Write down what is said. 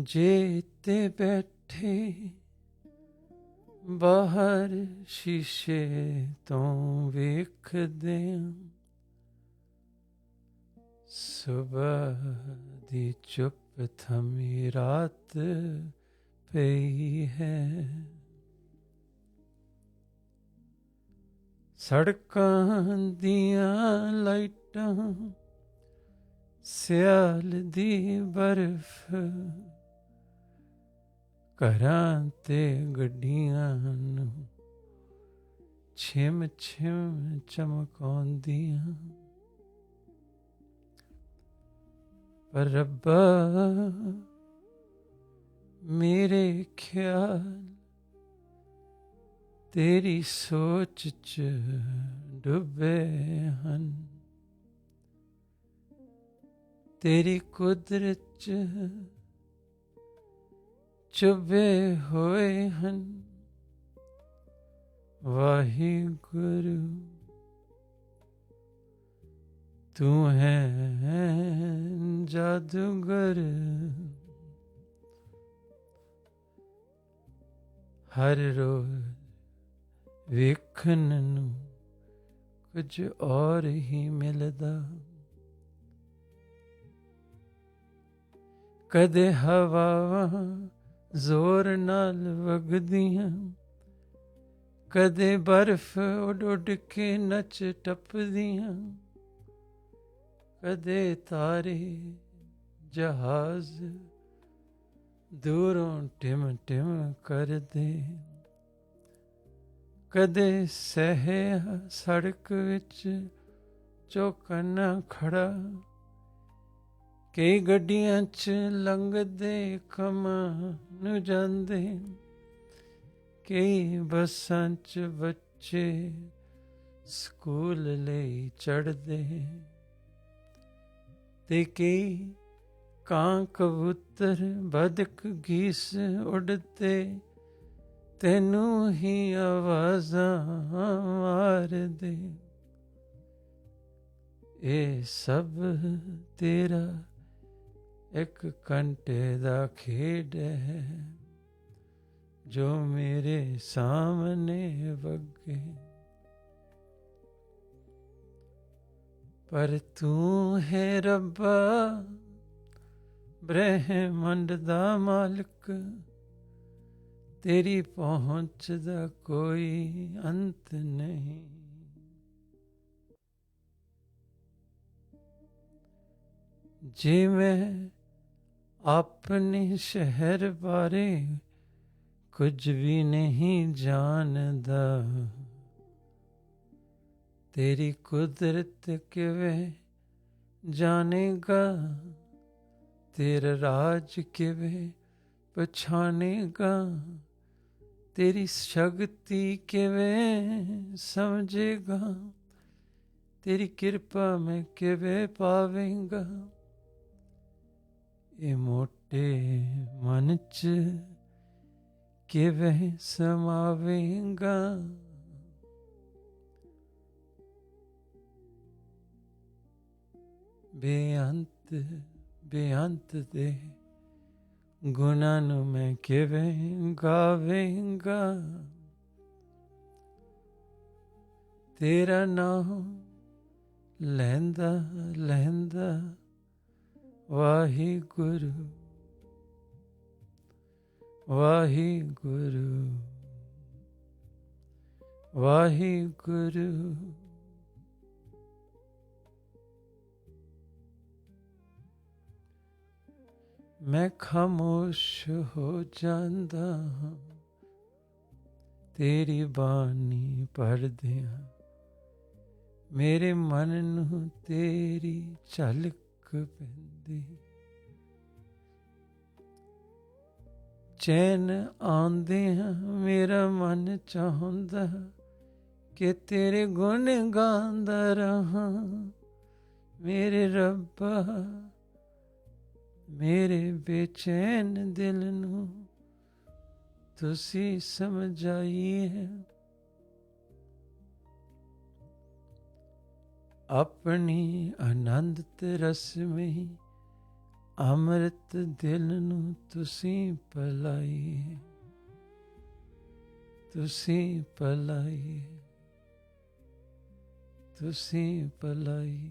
ਮੰਜੇ ਤੇ ਬੈਠੇ ਬਾਹਰ ਸ਼ੀਸ਼ੇ ਤੋਂ ਵੇਖਦੇ ਆਂ ਸਵੇਰ ਦੀ ਚੁੱਪ ਥਮੀ ਰਾਤ ਪਈ ਹੈ। ਸੜਕਾਂ ਦੀਆਂ ਲਾਈਟਾਂ, ਸਿਆਲ ਦੀ ਬਰਫ਼ ਘਰਾਂ ਤੇ ਗੱਡੀਆਂ ਹਨ। ਛਿਮ ਛਿਮ ਚਮਕਾਉਂਦੀਆਂ। ਪਰ ਰੱਬਾ, ਮੇਰੇ ਖਿਆਲ ਤੇਰੀ ਸੋਚ ਚ ਡੁੱਬੇ ਹਨ। ਤੇਰੀ ਕੁਦਰਤ ਚ ਚੁੱਭੇ ਹੋਏ ਹਨ। ਵਾਹਿਗੁਰੂ, ਤੂੰ ਹੈ ਜਾਦੂਗਰ। ਹਰ ਰੋਜ਼ ਵੇਖਣ ਨੂੰ ਕੁਝ ਔਰ ਹੀ ਮਿਲਦਾ। ਕਦੇ ਹਵਾਵਾਂ ਜ਼ੋਰ ਨਾਲ ਵਗਦੀਆਂ। ਕਦੇ ਬਰਫ਼ ਉੱਡ ਉੱਡ ਕੇ ਨੱਚ ਟੱਪਦੀਆਂ। ਕਦੇ ਤਾਰੇ ਜਹਾਜ਼ ਦੂਰੋਂ ਟਿਮ ਟਿਮ ਕਰਦੇ। ਕਦੇ ਸਹਿ ਸੜਕ ਵਿੱਚ ਚੌਕਨਾ ਖੜਾ ਕਈ ਗੱਡੀਆਂ 'ਚ ਲੰਘਦੇ ਕਮਾਂ ਨੂੰ ਜਾਂਦੇ ਕਈ ਬੱਸਾਂ 'ਚ ਬੱਚੇ ਸਕੂਲ ਲਈ ਚੜਦੇ ਤੇ ਕਈ ਕਾਂ ਕਬੂਤਰ ਬਦਕ ਗੀਸ ਉਡਦੇ, ਤੈਨੂੰ ਹੀ ਆਵਾਜ਼ਾਂ ਮਾਰਦੇ। ਇਹ ਸਭ ਤੇਰਾ ਇੱਕ ਘੰਟੇ ਦਾ ਖੇਡ ਹੈ, ਜੋ ਮੇਰੇ ਸਾਹਮਣੇ ਵਗੇ। ਪਰ ਤੂੰ ਹੈ ਰੱਬਾ, ਬ੍ਰਹਿਮੰਡ ਦਾ ਮਾਲਕ। ਤੇਰੀ ਪਹੁੰਚ ਦਾ ਕੋਈ ਅੰਤ ਨਹੀਂ। ਜਿਵੇਂ ਜੇ ਮੈਂ ਆਪਣੇ ਸ਼ਹਿਰ ਬਾਰੇ ਕੁਝ ਵੀ ਨਹੀਂ ਜਾਣਦਾ ਤੇਰੀ ਕੁਦਰਤ ਕਿਵੇਂ ਜਾਣੇਗਾ ਤੇਰਾ ਰਾਜ ਕਿਵੇਂ ਪਛਾਣੇਗਾ ਤੇਰੀ ਸ਼ਕਤੀ ਕਿਵੇਂ ਸਮਝੇਗਾ ਤੇਰੀ ਕਿਰਪਾ ਮੈਂ ਕਿਵੇਂ ਪਾਵੇਂਗਾ ਇਹ ਮੋਟੇ ਮਨ ਚ ਕਿਵੇਂ ਸਮਾਵੇਂਗਾ? ਬੇਅੰਤ ਬੇਅੰਤ ਦੇ ਗੁਣਾਂ ਨੂੰ ਮੈਂ ਕਿਵੇਂ ਗਾਵੇਂਗਾ? ਤੇਰਾ ਨਾਮ ਲਹਿੰਦਾ ਲਹਿੰਦਾ ਵਾਹਿਗੁਰੂ ਵਾਹਿਗੁਰੂ ਵਾਹਿਗੁਰੂ। ਮੈਂ ਖਾਮੋਸ਼ ਹੋ ਜਾਂਦਾ ਹਾਂ, ਤੇਰੀ ਬਾਣੀ ਪੜਦਿਆਂ ਮੇਰੇ ਮਨ ਨੂੰ ਤੇਰੀ ਝਲਕ ਪੈਂਦੀ ਚੈਨ ਆਉਂਦੇ ਹਾਂ, ਮੇਰਾ ਮਨ ਚਾਹੁੰਦਾ ਕਿ ਤੇਰੇ ਗੁਣ ਗਾਉਂਦਾ ਰਹਾ। ਮੇਰੇ ਰੱਬਾ, ਮੇਰੇ ਬੇਚੈਨ ਦਿਲ ਨੂੰ ਤੁਸੀਂ ਸਮਝਾਈ ਹੈ ਆਪਣੀ ਆਨੰਦ ਤੇ ਰਸ ਵਿੱਚ ਅੰਮ੍ਰਿਤ ਦਿਲ ਨੂੰ ਤੁਸੀਂ ਪਲਾਈ ਤੁਸੀਂ ਪਲਾਈ ਤੁਸੀਂ ਪਲਾਈ